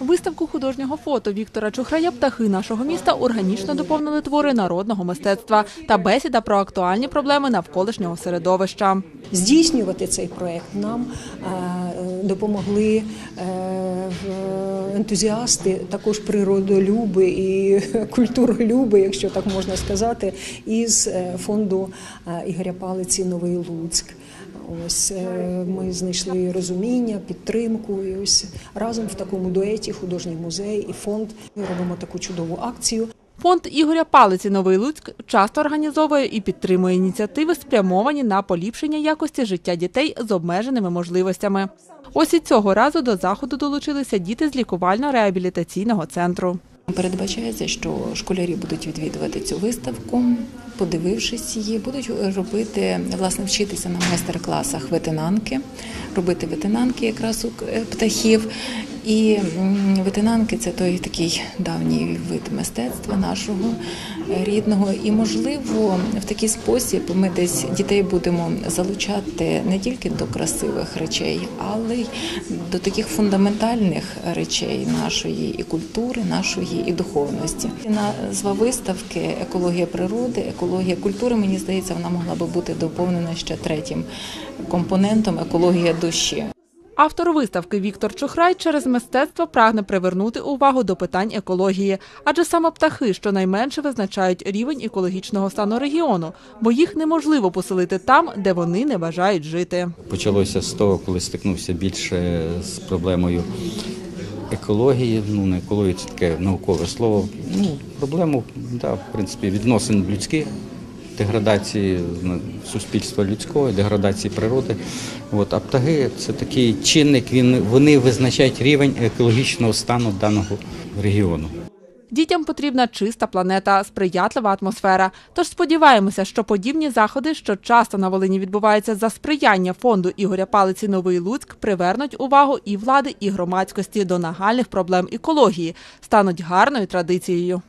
Виставку художнього фото Віктора Чухрая «Птахи нашого міста органічно доповнили твори народного мистецтва та бесіда про актуальні проблеми навколишнього середовища. Здійснювати цей проект нам е, допомогли е, ентузіасти, також природолюби і культуролюби, якщо так можна сказати, із е, фонду е, Ігоря Палиці Новий Луцьк. Ось е, ми знайшли розуміння, підтримку. І ось разом в такому дуеті художній музей і фонд ми робимо таку чудову акцію. Фонд Ігоря Палиці Новий Луцьк часто організовує і підтримує ініціативи, спрямовані на поліпшення якості життя дітей з обмеженими можливостями. Ось і цього разу до заходу долучилися діти з лікувально-реабілітаційного центру. Передбачається, що школярі будуть відвідувати цю виставку, подивившись її, будуть робити власне вчитися на майстер-класах ветенанки, робити ветенанки якраз у е, птахів. І ветенанки це той такий давній вид мистецтва нашого рідного. І можливо, в такий спосіб ми десь дітей будемо залучати не тільки до красивих речей, але й до таких фундаментальних речей нашої і культури, нашої і духовності. Назва виставки Екологія природи, екологія культури. Мені здається, вона могла би бути доповнена ще третім компонентом екологія душі. Автор виставки Віктор Чухрай через мистецтво прагне привернути увагу до питань екології, адже саме птахи щонайменше визначають рівень екологічного стану регіону, бо їх неможливо поселити там, де вони не бажають жити. Почалося з того, коли стикнувся більше з проблемою екології. Ну, не екології це таке наукове слово. Ну, проблему, да, в принципі, відносин людських, деградації ну, суспільства людського, деградації природи. От, а птаги це такий чинник, він, вони визначають рівень екологічного стану даного регіону. Дітям потрібна чиста планета, сприятлива атмосфера. Тож сподіваємося, що подібні заходи, що часто на Волині відбуваються за сприяння фонду Ігоря Палиці Новий Луцьк, привернуть увагу і влади, і громадськості до нагальних проблем екології, стануть гарною традицією.